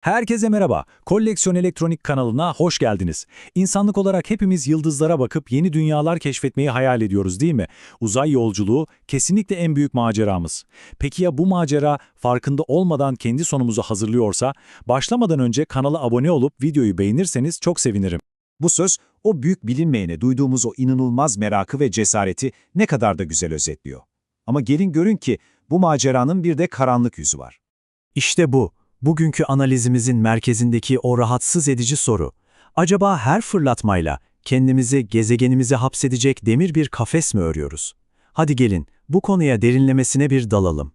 Herkese merhaba. Koleksiyon Elektronik kanalına hoş geldiniz. İnsanlık olarak hepimiz yıldızlara bakıp yeni dünyalar keşfetmeyi hayal ediyoruz değil mi? Uzay yolculuğu kesinlikle en büyük maceramız. Peki ya bu macera farkında olmadan kendi sonumuzu hazırlıyorsa? Başlamadan önce kanala abone olup videoyu beğenirseniz çok sevinirim. Bu söz, o büyük bilinmeyene duyduğumuz o inanılmaz merakı ve cesareti ne kadar da güzel özetliyor. Ama gelin görün ki bu maceranın bir de karanlık yüzü var. İşte bu, bugünkü analizimizin merkezindeki o rahatsız edici soru. Acaba her fırlatmayla kendimizi gezegenimize hapsedecek demir bir kafes mi örüyoruz? Hadi gelin, bu konuya derinlemesine bir dalalım.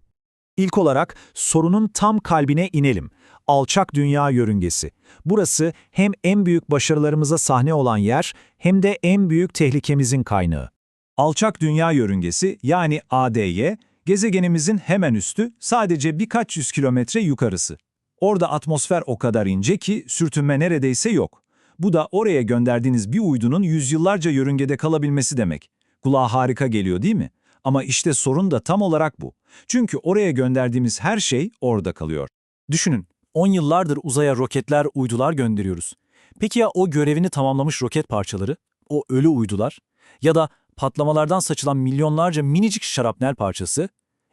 İlk olarak sorunun tam kalbine inelim. Alçak dünya yörüngesi. Burası hem en büyük başarılarımıza sahne olan yer hem de en büyük tehlikemizin kaynağı. Alçak dünya yörüngesi yani ADY, gezegenimizin hemen üstü sadece birkaç yüz kilometre yukarısı. Orada atmosfer o kadar ince ki sürtünme neredeyse yok. Bu da oraya gönderdiğiniz bir uydunun yüzyıllarca yörüngede kalabilmesi demek. Kulağa harika geliyor değil mi? Ama işte sorun da tam olarak bu. Çünkü oraya gönderdiğimiz her şey orada kalıyor. Düşünün, 10 yıllardır uzaya roketler, uydular gönderiyoruz. Peki ya o görevini tamamlamış roket parçaları, o ölü uydular ya da patlamalardan saçılan milyonlarca minicik şarapnel parçası?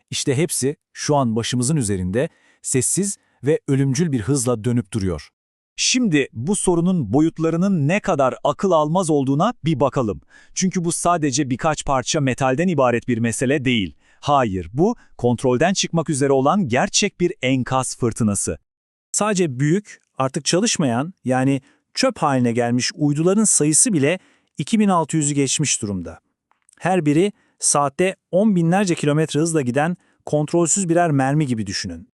İşte hepsi şu an başımızın üzerinde sessiz ve ölümcül bir hızla dönüp duruyor. Şimdi bu sorunun boyutlarının ne kadar akıl almaz olduğuna bir bakalım. Çünkü bu sadece birkaç parça metalden ibaret bir mesele değil. Hayır, bu kontrolden çıkmak üzere olan gerçek bir enkaz fırtınası. Sadece büyük, artık çalışmayan yani çöp haline gelmiş uyduların sayısı bile 2600'ü geçmiş durumda. Her biri saatte 10 binlerce kilometre hızla giden kontrolsüz birer mermi gibi düşünün.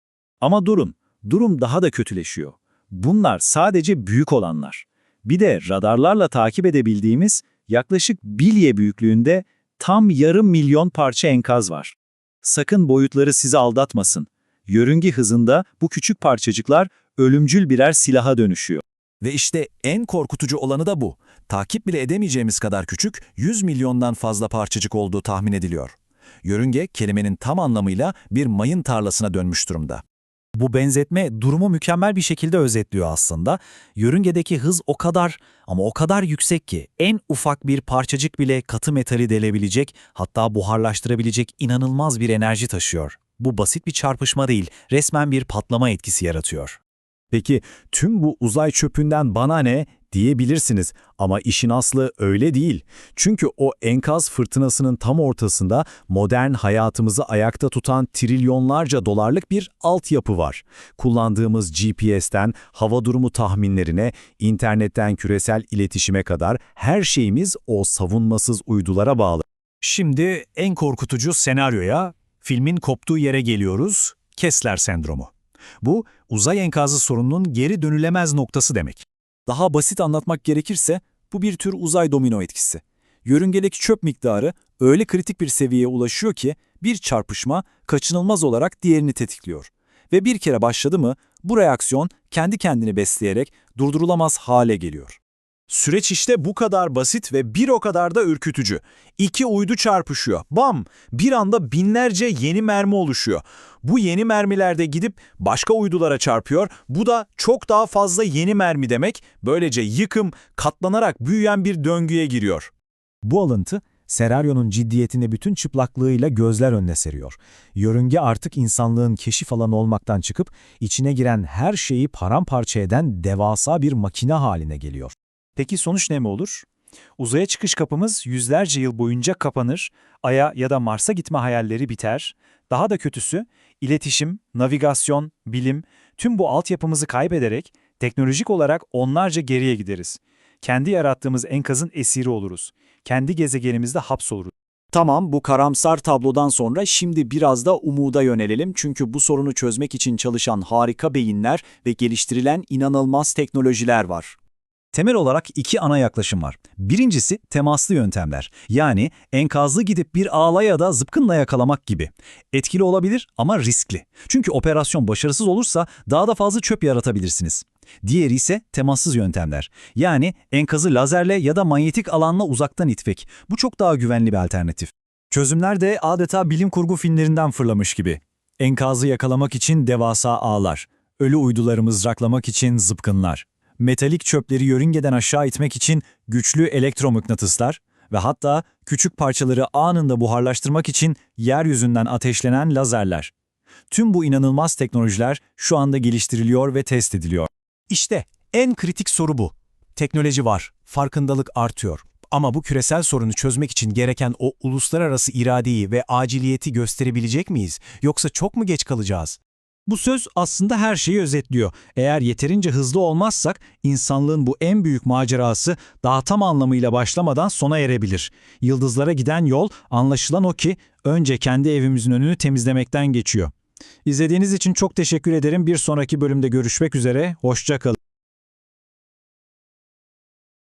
Ama durun, durum daha da kötüleşiyor. Bunlar sadece büyük olanlar. Bir de radarlarla takip edebildiğimiz yaklaşık bilye büyüklüğünde tam yarım milyon parça enkaz var. Sakın boyutları sizi aldatmasın. Yörünge hızında bu küçük parçacıklar ölümcül birer silaha dönüşüyor. Ve işte en korkutucu olanı da bu. Takip bile edemeyeceğimiz kadar küçük, 100 milyondan fazla parçacık olduğu tahmin ediliyor. Yörünge kelimenin tam anlamıyla bir mayın tarlasına dönmüş durumda. Bu benzetme durumu mükemmel bir şekilde özetliyor aslında. Yörüngedeki hız o kadar ama o kadar yüksek ki en ufak bir parçacık bile katı metali delebilecek hatta buharlaştırabilecek inanılmaz bir enerji taşıyor. Bu basit bir çarpışma değil, resmen bir patlama etkisi yaratıyor. Peki tüm bu uzay çöpünden bana ne diyebilirsiniz ama işin aslı öyle değil. Çünkü o enkaz fırtınasının tam ortasında modern hayatımızı ayakta tutan trilyonlarca dolarlık bir altyapı var. Kullandığımız GPS'ten hava durumu tahminlerine, internetten küresel iletişime kadar her şeyimiz o savunmasız uydulara bağlı. Şimdi en korkutucu senaryoya, filmin koptuğu yere geliyoruz, Kessler sendromu. Bu, uzay enkazı sorununun geri dönülemez noktası demek. Daha basit anlatmak gerekirse, bu bir tür uzay domino etkisi. Yörüngedeki çöp miktarı öyle kritik bir seviyeye ulaşıyor ki, bir çarpışma kaçınılmaz olarak diğerini tetikliyor. Ve bir kere başladı mı, bu reaksiyon kendi kendini besleyerek durdurulamaz hale geliyor. Süreç işte bu kadar basit ve bir o kadar da ürkütücü. İki uydu çarpışıyor. Bam! Bir anda binlerce yeni mermi oluşuyor. Bu yeni mermiler de gidip başka uydulara çarpıyor. Bu da çok daha fazla yeni mermi demek. Böylece yıkım katlanarak büyüyen bir döngüye giriyor. Bu alıntı, senaryonun ciddiyetini bütün çıplaklığıyla gözler önüne seriyor. Yörünge artık insanlığın keşif alanı olmaktan çıkıp, içine giren her şeyi paramparça eden devasa bir makine haline geliyor. Peki sonuç ne mi olur? Uzaya çıkış kapımız yüzlerce yıl boyunca kapanır, Ay'a ya da Mars'a gitme hayalleri biter. Daha da kötüsü, iletişim, navigasyon, bilim, tüm bu altyapımızı kaybederek teknolojik olarak onlarca geriye gideriz. Kendi yarattığımız enkazın esiri oluruz. Kendi gezegenimizde hapsoluruz. Tamam, bu karamsar tablodan sonra şimdi biraz da umuda yönelelim çünkü bu sorunu çözmek için çalışan harika beyinler ve geliştirilen inanılmaz teknolojiler var. Temel olarak iki ana yaklaşım var. Birincisi temaslı yöntemler. Yani enkazlı gidip bir ağla ya da zıpkınla yakalamak gibi. Etkili olabilir ama riskli. Çünkü operasyon başarısız olursa daha da fazla çöp yaratabilirsiniz. Diğeri ise temassız yöntemler. Yani enkazı lazerle ya da manyetik alanla uzaktan itmek. Bu çok daha güvenli bir alternatif. Çözümler de adeta bilim kurgu filmlerinden fırlamış gibi. Enkazı yakalamak için devasa ağlar. ölü uyduları mızraklamak için zıpkınlar, metalik çöpleri yörüngeden aşağı itmek için güçlü elektromıknatıslar ve hatta küçük parçaları anında buharlaştırmak için yeryüzünden ateşlenen lazerler. Tüm bu inanılmaz teknolojiler şu anda geliştiriliyor ve test ediliyor. İşte en kritik soru bu. Teknoloji var, farkındalık artıyor. Ama bu küresel sorunu çözmek için gereken o uluslararası iradeyi ve aciliyeti gösterebilecek miyiz? Yoksa çok mu geç kalacağız? Bu söz aslında her şeyi özetliyor. Eğer yeterince hızlı olmazsak insanlığın bu en büyük macerası daha tam anlamıyla başlamadan sona erebilir. Yıldızlara giden yol anlaşılan o ki önce kendi evimizin önünü temizlemekten geçiyor. İzlediğiniz için çok teşekkür ederim. Bir sonraki bölümde görüşmek üzere. Hoşça kalın.